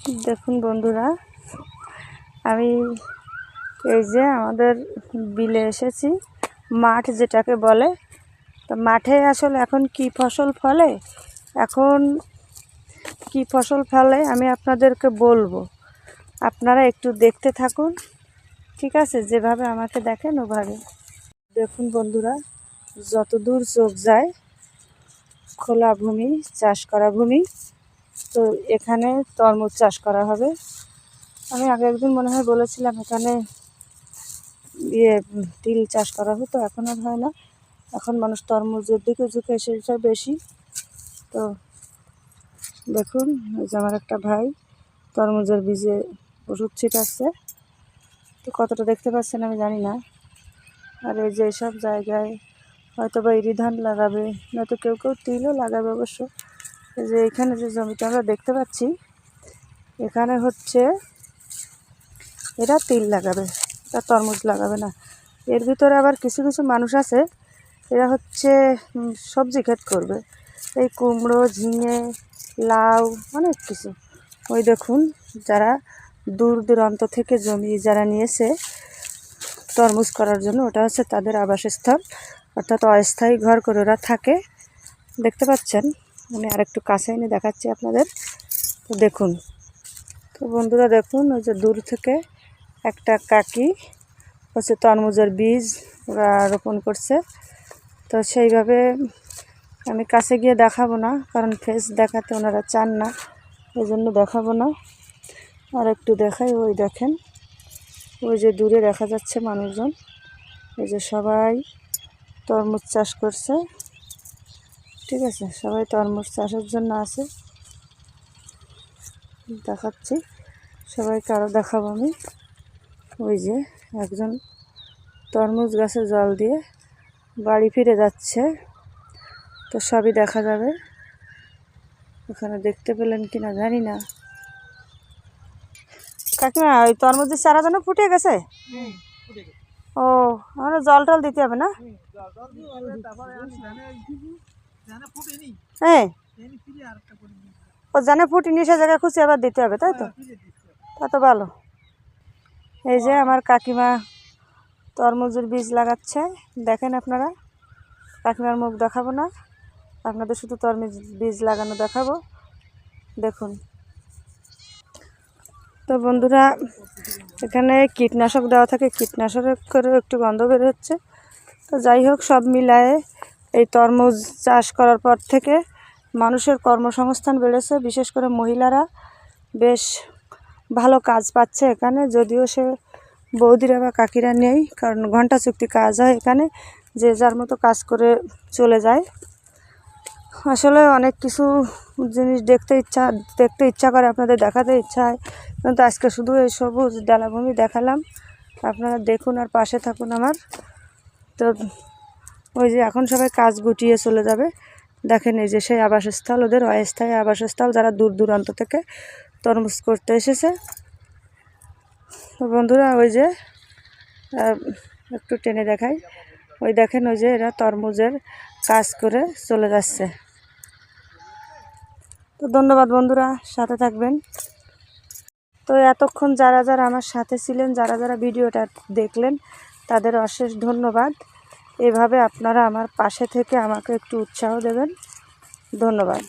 দেখুন বন্ধুরা, আমি এই যে আমাদের বিলে এসেছি, মাঠ যেটাকে বলে, তো মাঠে আসলে এখন কি ফসল ফলে? এখন কি ফসল ফলে আমি আপনাদেরকে বলব। আপনারা একটু দেখতে থাকুন, ঠিক আছে? যেভাবে আমাকে দেখেন ওভাবে। দেখুন বন্ধুরা যত দূর চোখ যায়, খোলা ভূমি, চাষ করা ভূমি তো এখানে তরমুজ চাষ করা হবে। আমি আগে একদিন মনে হয় বলেছিলাম এখানে ইয়ে তিল চাষ করা হতো, এখন আর হয় না। এখন মানুষ তরমুজের দিকে ঝুঁকে সেটা বেশি। তো দেখুন যে আমার একটা ভাই তরমুজের বীজে ওষুধ ছিটাচ্ছে। তো কতটা দেখতে পাচ্ছেন আমি জানি না। আর এই যে সব জায়গায় হয়তো বা ইরি ধান লাগাবে, নয়তো কেউ কেউ তিলও লাগাবে অবশ্য। যে এখানে যে জমিটা আমরা দেখতে পাচ্ছি, এখানে হচ্ছে এরা তিল লাগাবে, এটা তরমুজ লাগাবে না। এর ভিতরে আবার কিছু কিছু মানুষ আছে, এরা হচ্ছে সবজি ক্ষেত করবে। এই কুমড়ো, ঝিঙে, লাউ, অনেক কিছু। ওই দেখুন, যারা দূর দূরান্ত থেকে জমি যারা নিয়েছে, তরমুজ করার জন্য, ওটা হচ্ছে তাদের আবাসস্থল। অর্থাৎ অস্থায়ী ঘর করে ওরা থাকে। দেখতে পাচ্ছেন? আমি আরেকটু কাছে এনে দেখাচ্ছি আপনাদের। তো দেখুন, তো বন্ধুরা দেখুন, ওই যে দূর থেকে একটা কাকি, হচ্ছে তরমুজের বীজ ওরা রোপণ করছে। তো সেইভাবে আমি কাছে গিয়ে দেখাবো না, কারণ ফেস দেখাতে ওনারা চান না ওই জন্য দেখাবো না। আর একটু দেখাই, ওই দেখেন, ওই যে দূরে দেখা যাচ্ছে মানুষজন, এই যে সবাই তরমুজ চাষ করছে। ঠিক আছে সবাই তরমুজ চাষের জন্য আছে। দেখাচ্ছি সবাইকে আরও দেখাবো আমি। ওই যে একজন তরমুজ গাছে জল দিয়ে বাড়ি ফিরে যাচ্ছে। তো সবই দেখা যাবে। ওখানে দেখতে পেলেন কি না জানি না। কাকিমা ওই তরমুজের চারা যেন ফুটে গেছে? ও আমরা জল টল দিতে হবে না? হ্যাঁ। ও জানে ফুটিনি সে জায়গায় খুশি আবার দিতে হবে তাই তো? তা তো ভালো। এই যে আমার কাকিমা তরমুজের বীজ লাগাচ্ছে দেখেন আপনারা? কাকিমার মুখ দেখাবো না আপনাদের শুধু তরমুজ বীজ লাগানো দেখাবো। দেখুন। তো বন্ধুরা এখানে কীটনাশক দেওয়া থাকে কীটনাশকেরও একটু গন্ধ বের হচ্ছে। তো যাই হোক সব মিলায়ে এই তরমুজ চাষ করার পর থেকে মানুষের কর্মসংস্থান বেড়েছে, বিশেষ করে মহিলারা। বেশ ভালো কাজ পাচ্ছে এখানে, যদিও সে বৌদিরা বা কাকিরা নেই, কারণ ঘণ্টা চুক্তি কাজ হয় এখানে, যে যার মতো কাজ করে চলে যায়। আসলে অনেক কিছু জিনিস দেখতে ইচ্ছা দেখতে ইচ্ছা করে, আপনাদের দেখাতে ইচ্ছা হয়। কিন্তু আজকে শুধু এই সবুজ ডালাভূমি দেখালাম। আপনারা দেখুন আর পাশে থাকুন আমার। তো ওই যে এখন সবাই কাজ গুটিয়ে চলে যাবে। দেখেন এই যে সেই আবাসস্থল, ওদের অস্থায়ী আবাসস্থল যারা দূর দূরান্ত থেকে তরমুজ করতে এসেছে। বন্ধুরা, ওই যে একটু টেনে দেখাই। ওই দেখেন ওই যে এরা তরমুজের কাজ করে চলে যাচ্ছে। তো ধন্যবাদ বন্ধুরা, সাথে থাকবেন। তো এতক্ষণ যারা যারা আমার সাথে ছিলেন, যারা যারা ভিডিওটা দেখলেন, তাদের অশেষ ধন্যবাদ। এভাবে আপনারা আমার পাশে থেকে আমাকে একটু উৎসাহ দেবেন। ধন্যবাদ।